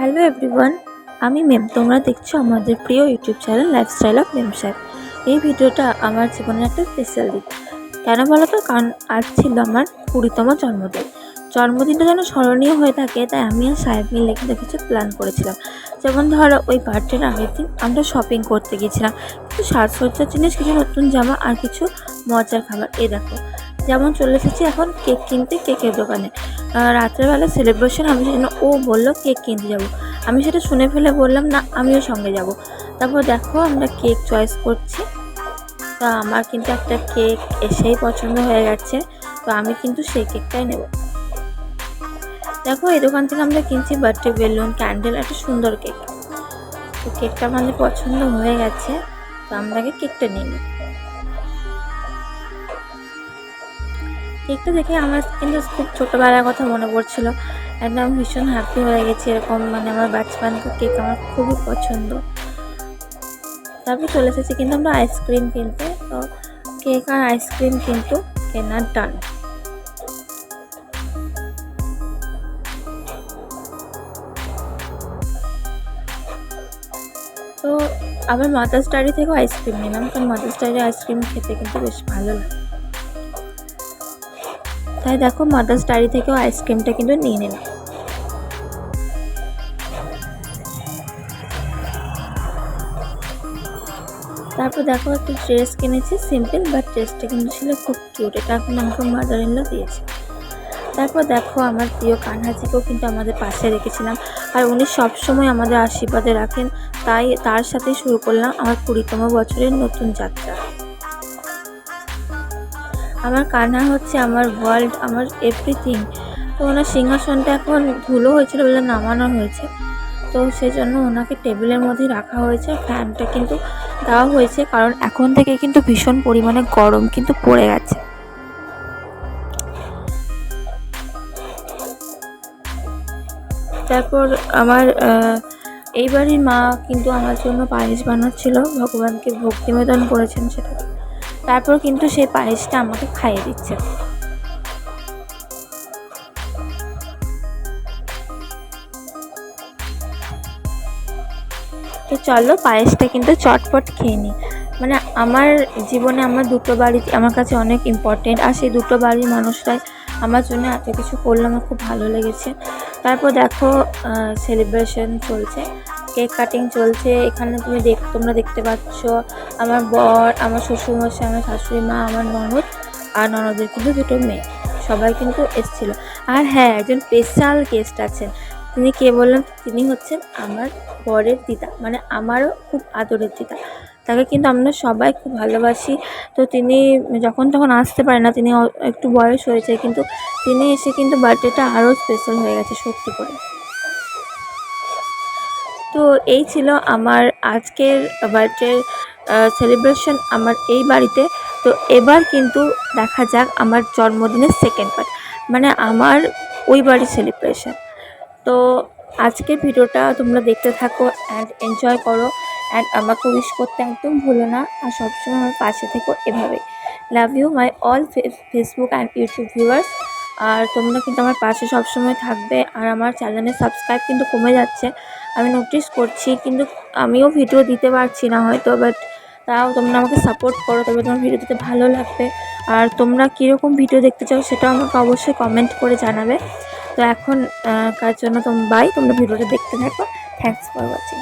Hello everyone আমি মেম তোমরা দেখছ আমাদের প্রিয় YouTube channel lifestyle of ma'am sir এই ভিডিওটা আমার জীবনের একটা স্পেশাল দিক কেন বলো তো কারণ আজ ছিল আমার কুড়িতম জন্মদিন। জন্মদিনটা যেন স্মরণীয় হয়ে থাকে, তাই আমি আর সাহেব মিলে কিন্তু কিছু প্ল্যান করেছিলাম। যেমন ধরো, ওই বার্থডের আগের দিন আমরা শপিং করতে গিয়েছিলাম। কিছু সাজসজ্জার জিনিস, কিছু নতুন জামা আর কিছু মজার খাবার। এ দেখো, যেমন চলে এসেছি এখন কেক কিনতে কেকের দোকানে। রাত্রেবেলা সেলিব্রেশন আমি সেজন্য ও বলল কেক কিনতে যাব। আমি সেটা শুনে ফেলে বললাম, না, আমিও সঙ্গে যাব। তারপর দেখো আমরা কেক চয়েস করছি। তা আমার কিন্তু একটা কেক এসেই পছন্দ হয়ে গেছে, তো আমি কিন্তু সেই কেকটাই নেব। দেখো, এই দোকান থেকে আমরা কিনছি বার্থডে বেলুন ক্যান্ডেল একটা সুন্দর কেক তো কেকটা আমাদের পছন্দ হয়ে গেছে, তো আমরা কেকটা নিয়ে নিই। কেকটা দেখে আমার কিন্তু খুব ছোটোবেলার কথা মনে পড়ছিল। একদম ভীষণ হ্যাপি হয়ে গেছি এরকম মানে আমার বাচ্চাপানকে কেক আমার খুবই পছন্দ। তারপর চলে এসেছি কিন্তু আমরা আইসক্রিম কিনতে। তো কেক আর আইসক্রিম কিন্তু কেনার ডান তো আবার মাদার্স ডায়েরি থেকেও আইসক্রিম নিলাম, কারণ মাদার্স ডায়েরি আইসক্রিম খেতে কিন্তু বেশ ভালো লাগে। তাই দেখো মাদার্স ডায়েরি থেকেও আইসক্রিমটা কিন্তু নিয়ে নিলাম। তারপর দেখো একটা ড্রেস কিনেছি সিম্পল বাট ড্রেসটা কিন্তু ছিল খুব কিউট এটা এখন আমাকে মাদার ইনলা দিয়েছে। তারপর দেখো আমার প্রিয় কানহাজিকেও কিন্তু আমাদের পাশে রেখেছিলাম। আর উনি সবসময় আমাদের আশীর্বাদে রাখেন। তাই তার সাথে শুরু করলাম আমার কুড়িতম বছরের নতুন যাত্রা। আমার কান্না হচ্ছে আমার ওয়ার্ল্ড আমার এভরিথিং তো ওনার সিংহাসনটা এখন ধুলো হয়েছিল বলে নামানো হয়েছে। তো সেই জন্য ওনাকে টেবিলের মধ্যে রাখা হয়েছে ফ্যানটা কিন্তু দেওয়া হয়েছে কারণ এখন থেকে কিন্তু ভীষণ পরিমাণে গরম কিন্তু পড়ে গেছে। তারপর আমার আহ, এই বাড়ির মা কিন্তু আমার জন্য পায়েস বানাচ্ছিল ভগবানকে ভোগ করেছেন সেটা। তারপর কিন্তু সেই পায়েসটা আমাকে খাইয়ে দিচ্ছে। তো চলো পায়েসটা কিন্তু চটপট খেয়ে নিই। মানে আমার জীবনে আমার দুটো বাড়ি আমার কাছে অনেক ইম্পর্টেন্ট আর সেই দুটো বাড়ির মানুষরাই আমার জন্য এত কিছু করল আমার খুব ভালো লেগেছে। তারপর দেখো সেলিব্রেশন চলছে। কেক কাটিং চলছে, এখানে তুমি দেখ, তোমরা দেখতে পাচ্ছ আমার বর, আমার শ্বশুরমশাই, আমার শাশুড়ি মা, আমার ননদ আর ননদের কিন্তু দুটো মেয়ে, সবাই কিন্তু এসেছিল। আর হ্যাঁ একজন স্পেশাল গেস্ট আছেন, তিনি কে বললেন তিনি হচ্ছেন আমার বরের দিদা মানে আমারও খুব আদরের দিদা। তাকে কিন্তু আমরা সবাই খুব ভালোবাসি। তো তিনি যখন তখন আসতে পারে না, তিনি একটু বয়স হয়েছে, কিন্তু তিনি এসে কিন্তু বার্থডেটা আরও স্পেশাল হয়ে গেছে, সত্যি করে। তো এই ছিল আমার আজকের বার্থডে সেলিব্রেশন আমার এই বাড়িতে। তো এবার কিন্তু দেখা যাক আমার জন্মদিনের সেকেন্ড পার্ট মানে আমার ওই বাড়ির সেলিব্রেশন তো আজকের ভিডিওটা তোমরা দেখতে থাকো অ্যান্ড এনজয় করো অ্যান্ড আমাকে উইশ করতে একদম ভুলো না আর সবসময় আমার পাশে থেকো এভাবেই। Love you my all Facebook and YouTube viewers আর তোমরা কিন্তু আমার পাশে সবসময় থাকবে আর আমার চ্যানেলের সাবস্ক্রাইব কিন্তু কমে যাচ্ছে। আমি নোটিস করছি, কিন্তু আমিও ভিডিও দিতে পারছি না হয়তো বাট তাও তোমরা আমাকে সাপোর্ট করো, তবে তোমার ভিডিও দিতে ভালো লাগবে। আর তোমরা কীরকম ভিডিও দেখতে চাও সেটাও আমাকে অবশ্যই কমেন্ট করে জানাবে। তো এখন কার জন্য তোম বাই তোমরা ভিডিওটা দেখতে থাকো। Thanks for watching